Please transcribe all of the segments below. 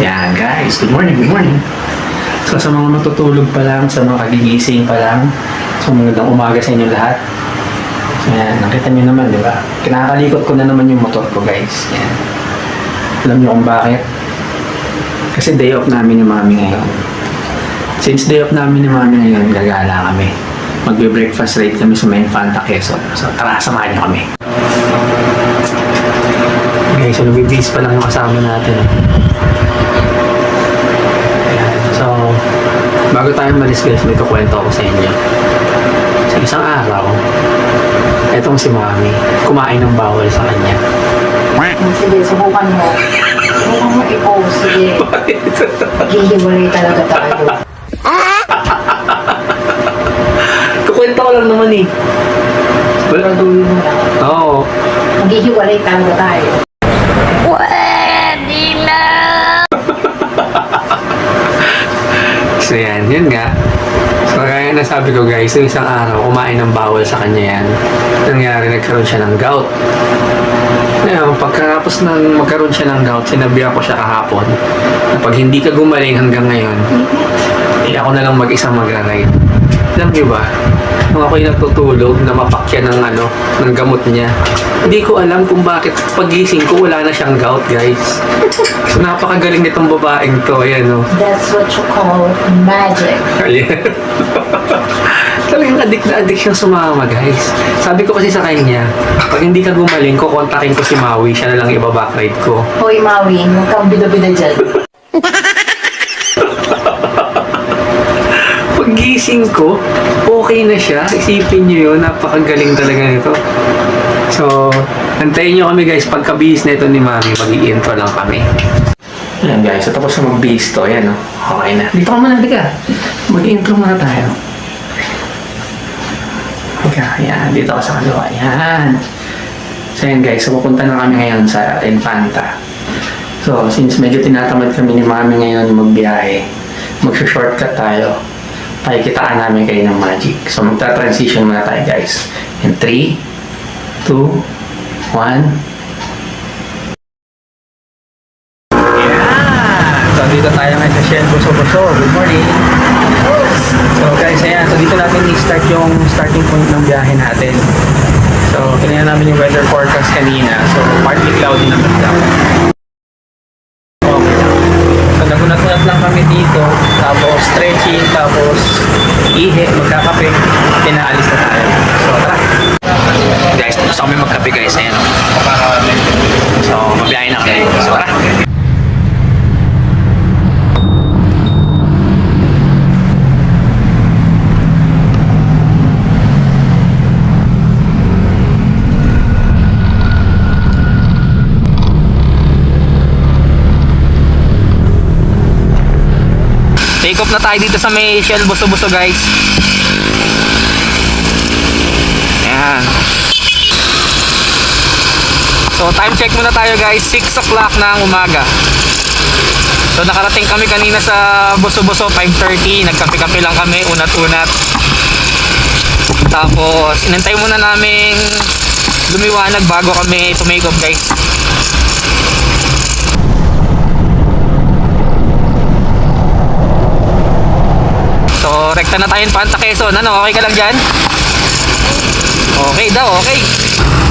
Yan guys, good morning, good morning. So sa mga matutulog pa lang, sa mga kagigising pa lang, so magandang umaga sa inyo lahat. So yan, nakita nyo naman, di ba? Kinakalikot ko na naman yung motor ko guys. Yan. Alam nyo kung bakit? Kasi day off namin ni mami ngayon. Since day off namin ni mami ngayon, gagala kami. Magbe-breakfast rate kami sa Main Fanta Quezon. So tara, samahan nyo kami. Okay, so nabibis pa lang yung kasama natin. Ayan, so, bago tayo malis guys, may kukwento ako sa inyo. Sa isang araw, etong si Mami, kumain ng bawal sa kanya. Sige, subukan mo. Subukan mo i-post. Sige. Hihiwalay talaga tayo. Kukwento ko lang naman eh. Siguraduhin mo lang. Oo. Maghihiwalay talaga tayo. So yan, yun nga. So kaya nasabi ko guys, yung isang araw, kumain ng bawal sa kanya yan. Nangyari, nagkaroon siya ng gout. Ngayon, pagkatapos ng magkaroon siya ng gout, sinabihan ko siya kahapon na pag hindi ka gumaling hanggang ngayon, eh ako na lang mag-isa magra-ride. Alam niyo ba, nung ako'y nagtutulog na mapakya ng ano, ng gamot niya, hindi ko alam kung bakit pagising ko wala na siyang gout, guys. So napakagaling nitong babaeng to, ayan oh. That's what you call magic. Ayan. Talagang adik na adik siyang sumama, guys. Sabi ko kasi sa kanya, pag hindi ka gumaling, kukontakin ko si Maui, siya na lang ibabakride ko. Hoy, Maui, huwag kang bida-bida dyan. Paggising ko, okay na siya. Isipin niyo yun, napakagaling talaga nito. So, antayin niyo kami guys, pagka-bihis na ito ni Mami, mag intro lang kami. Ayan guys, so tapos na mag-bihis to, ayan o. Okay na. Dito ka muna, dika. Mag-intro muna tayo. Teka, ayan, dito ka sa kaliwa. Ayan. So ayan guys, so pupunta na kami ngayon sa Infanta. So, since medyo tinatamad kami ni Mami ngayon magbiyahe, magsha-shortcut tayo. Pakikitaan namin kayo ng magic. So, magta-transition muna tayo guys. In 3, 2, 1. Yeah! So, dito tayo ngayon sa Shell Boso-Boso. Good morning! So, guys, ayan. So, dito natin i-start yung starting point ng biyahe natin. So, tinignan namin yung weather forecast kanina. So, partly cloudy naman daw. So, nagunat-unat lang kami dito. Tapos, stretching. Tapos, ihi, magkakape. Pinaalis na tayo. So, tara. Guys, tapos kami magkape guys. Ayan o. So, mabiyahe na kami. So, tara. Take off na tayo dito sa may Shell Buso-Buso guys. Ayan. So time check muna tayo guys. 6 o'clock ng umaga. So nakarating kami kanina sa Buso-Buso 5.30. Nagkape-kape lang kami. Unat-unat. Tapos inantay muna namin lumiwanag bago kami tumake off guys. So, rekta na tayo Panta Quezon. Ano, okay ka lang dyan? Okay daw, okay.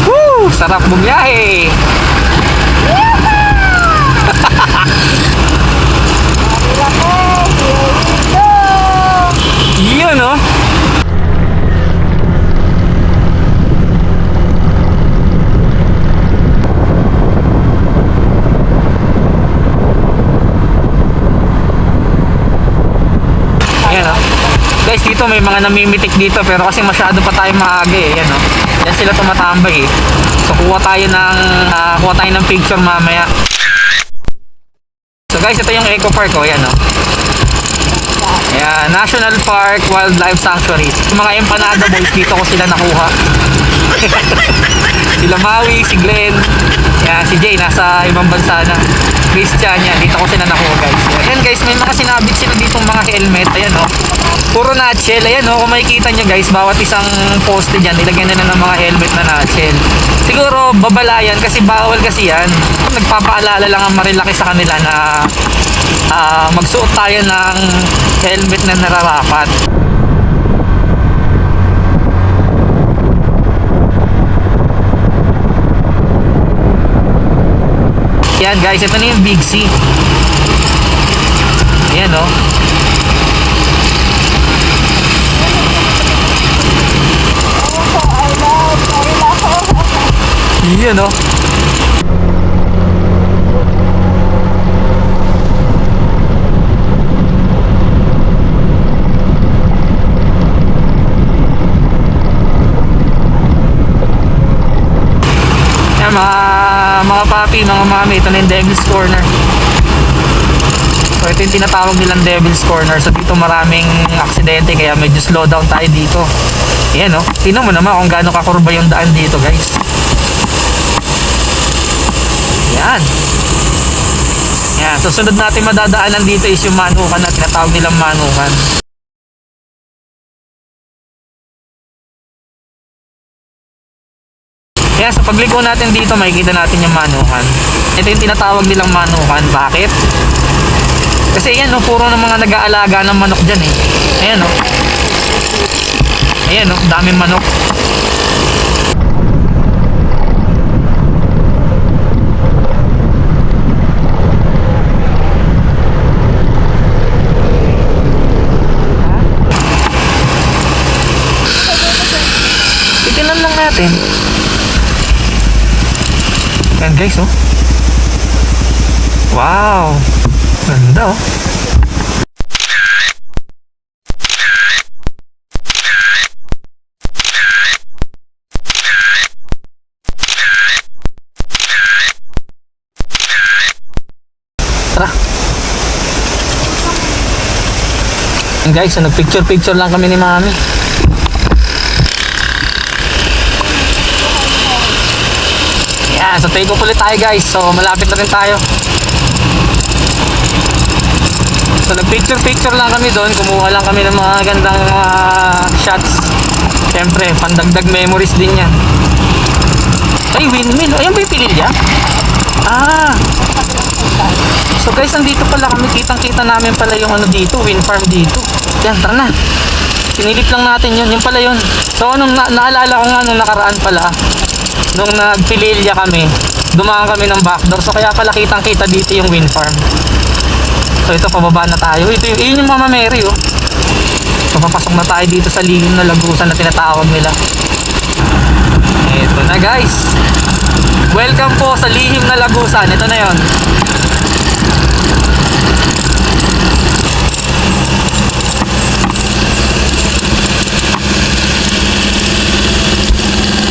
Woo! Sarap bumiyahe. Yun, no? Ayan, no? Guys, dito may mga namimitik dito pero kasi masyado pa tayo maaga eh. Yan, no? Yan sila tumatambay eh. So, kuha tayo ng, ah, kuha tayo ng picture mamaya. So guys, ito yung Eco Park oh, yan oh. Ayan, National Park Wildlife Sanctuary. Yung mga empanada boys, dito ko sila nakuha. sila Maui, si Glenn, yan, si Jay, nasa ibang bansa na. Christian, yan, dito ko sila nakuha guys. Ayan guys, may mga sinabit sila ditong mga helmet, ayan oh. Puro nutshell, ayan oh, kung makikita nyo guys, bawat isang poste dyan, nilagyan nila ng mga helmet na nutshell. Siguro, babalayan kasi bawal kasi yan. Nagpapaalala lang ang marilaki sa kanila na ah, magsuot tayo ng helmet na nararapat. Yan guys, ito na yung Big C. Ayan oh. Yan oh. Yan mga papi, mga mami, ito na yung Devil's Corner. So ito yung tinatawag nilang Devil's Corner. So dito maraming aksidente kaya medyo slow down tayo dito. Yan oh. Tingnan mo naman kung gaano kakurba yung daan dito guys. Yan. Yan. Susunod natin madadaanan dito is yung manukan na tinatawag nilang manukan. Kaya sa pagligo natin dito, makikita natin yung manukan. Ito yung tinatawag nilang manukan. Bakit? Kasi yan, no, puro ng mga nag-aalaga ng manok dyan eh. Ayan, no. Ayan, no, daming manok. Titinan lang natin. Yan guys, oh. Wow! Ganda, oh. Guys, so nagpicture-picture lang kami ni Mami. Yan, so take off ulit tayo guys. So malapit na rin tayo. So nag-picture-picture lang kami doon. Kumuha lang kami ng mga gandang ah, shots. Siyempre, pandagdag memories din yan. Ay, windmill. Ayun ba yung pililya? Ah. So guys, nandito pala kami. Kitang-kita namin pala yung ano dito, wind farm dito. Yan, tara na. Sinilip lang natin yun. Yung pala yun. So, nung na- naalala ko nga nung nakaraan pala, nung nagpililya kami, dumaan kami ng backdoor. So, kaya pala kitang-kita dito yung wind farm. So, ito, pababa na tayo. Ito yung, yun Mama Mary, oh. So, papasok na tayo dito sa lihim na lagusan na tinatawag nila. Ito na, guys. Welcome po sa lihim na lagusan. Ito na yon.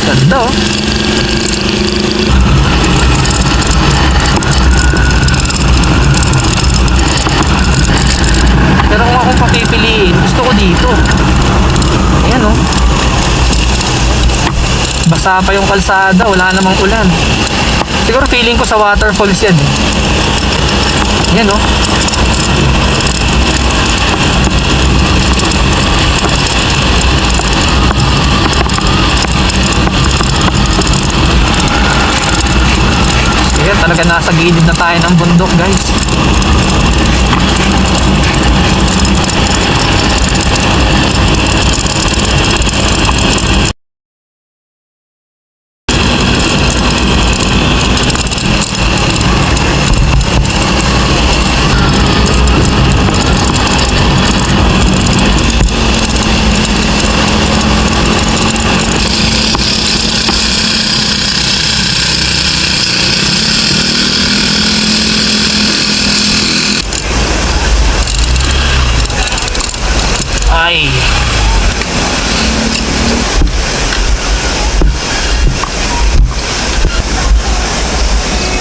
Ganda, oh. Pero kung akong papipiliin, gusto ko dito. Ayan oh. Basa pa yung kalsada, wala namang ulan. Siguro feeling ko sa waterfalls yan. eh. Ayan oh. Kaya talaga nasa gilid na tayo ng bundok guys.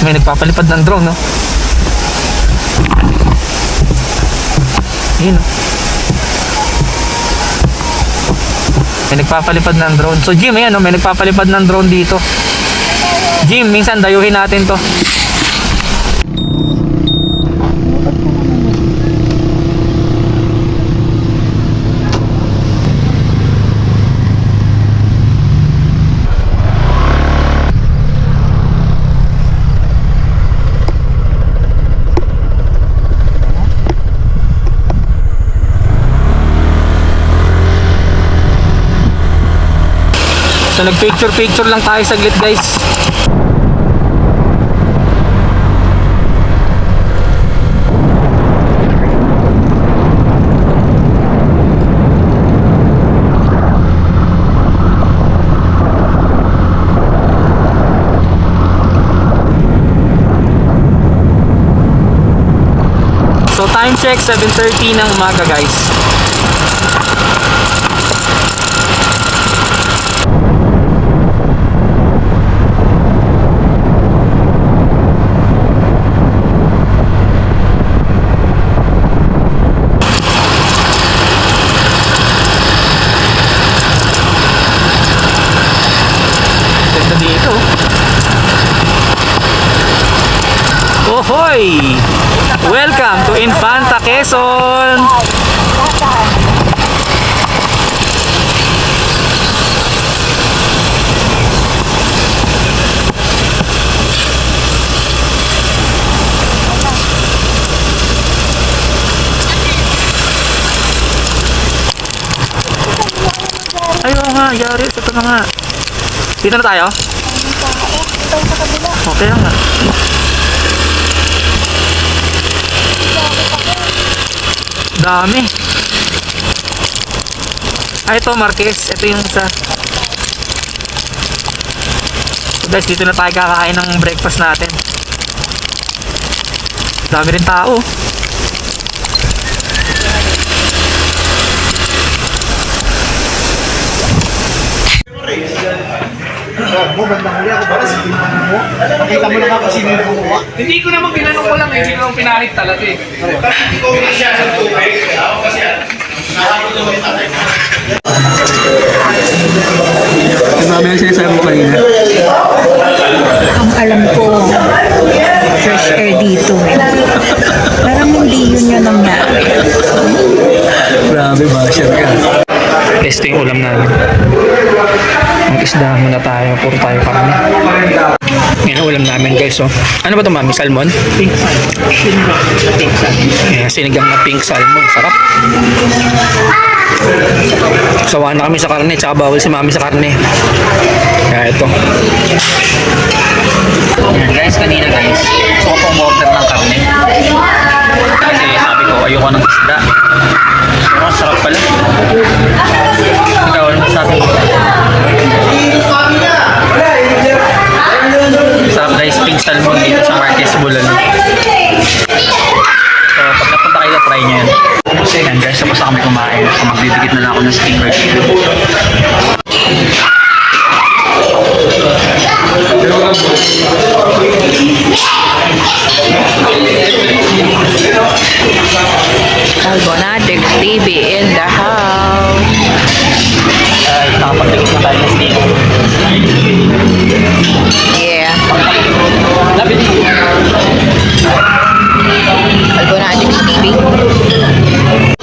May nagpapalipad ng drone, no? Yun, no? May nagpapalipad ng drone. So, Jim, ayan, no? May nagpapalipad ng drone dito. Jim, minsan dayuhin natin to. So nag-picture-picture lang tayo saglit guys. So time check 7:30 ng umaga guys. Ganda dito. Ohoy! Welcome to Infanta Quezon! Ayaw nga, yari. Ito na nga. Dito na tayo? Okay nga. Dami. Ah, ito Marquez. Ito yung isa. So guys, dito na tayo kakain ng breakfast natin. Dami rin tao. Mo, bandang huli ako bakit hindi mo mo? Nakita mo lang ako sino yung gumawa. Hindi ko naman ginanong ko lang eh. Hindi ko naman pinalit talaga eh. Mami, guys. Oh. Ano ba ito mami? Salmon? Pink salmon. sinigang na pink salmon. Sarap. Sawa na kami sa karne. Tsaka bawal si mami sa karne. Kaya ito. Yan guys, kanina guys. Gusto ko pong order ng karne. Kasi sabi ko, ayoko ng isda. Pero sarap pala. Ikaw, ano sabi mo? Sarap guys, pink salmon dito sa Marquez Bulan. So, pag napunta kayo, try nyo yan. Yan guys, tapos na kami kumain. So, magdidikit na lang ako ng sticker dito. Carbonatics TV in the house. Ay, nakapagdikit na tayo ng sticker. Yeah. Lapit. Carbonatics TV.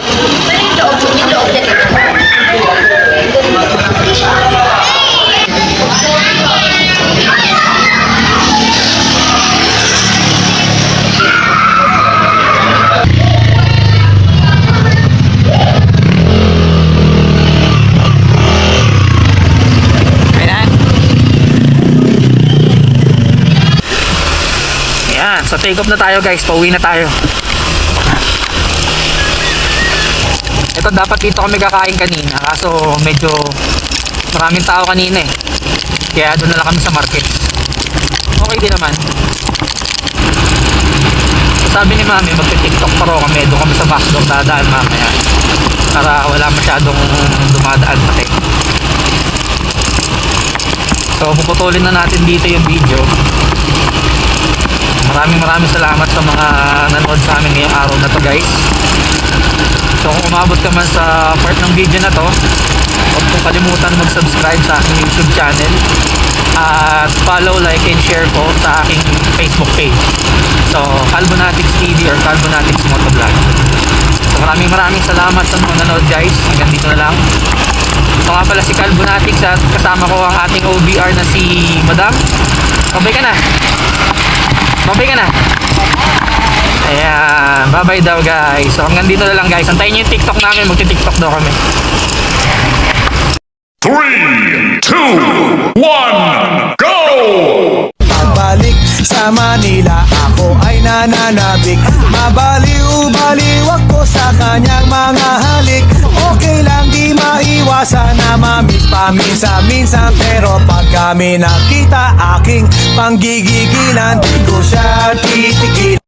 Take off na tayo guys. Pauwi na tayo. Ito dapat dito kami kakain kanina. Kaso medyo maraming tao kanina eh. Kaya doon na lang kami sa market. Okay din naman. Sabi ni mami, magti-tiktok pa raw kami. Doon kami sa backdoor dadaan mamaya. Para wala masyadong dumadaan pati. So puputulin na natin dito yung video. Maraming maraming salamat sa mga nanood sa amin ngayong araw na to guys. So kung umabot ka man sa part ng video na to, huwag kong kalimutan mag-subscribe sa aking YouTube channel at follow, like, and share po sa aking Facebook page. So, Calbonatics TV or Calbonatics Motovlog. So maraming maraming salamat sa mga nanood guys. Hanggang dito na lang. Ito nga pala si Calbonatics at kasama ko ang ating OBR na si Madam. Babay ka na. Babay ka na. Ayan. Bye-bye daw guys. So hanggang dito na lang guys. Antayin nyo yung TikTok namin. Magti-TikTok daw kami. Three, two, Pagbalik sa Manila Ako ay nananabik Mabaliw-baliw ako sa kanyang mga halik maiwasan na mamiss paminsan-minsan Pero pag kami nakita aking panggigigilan Di ko siya titigil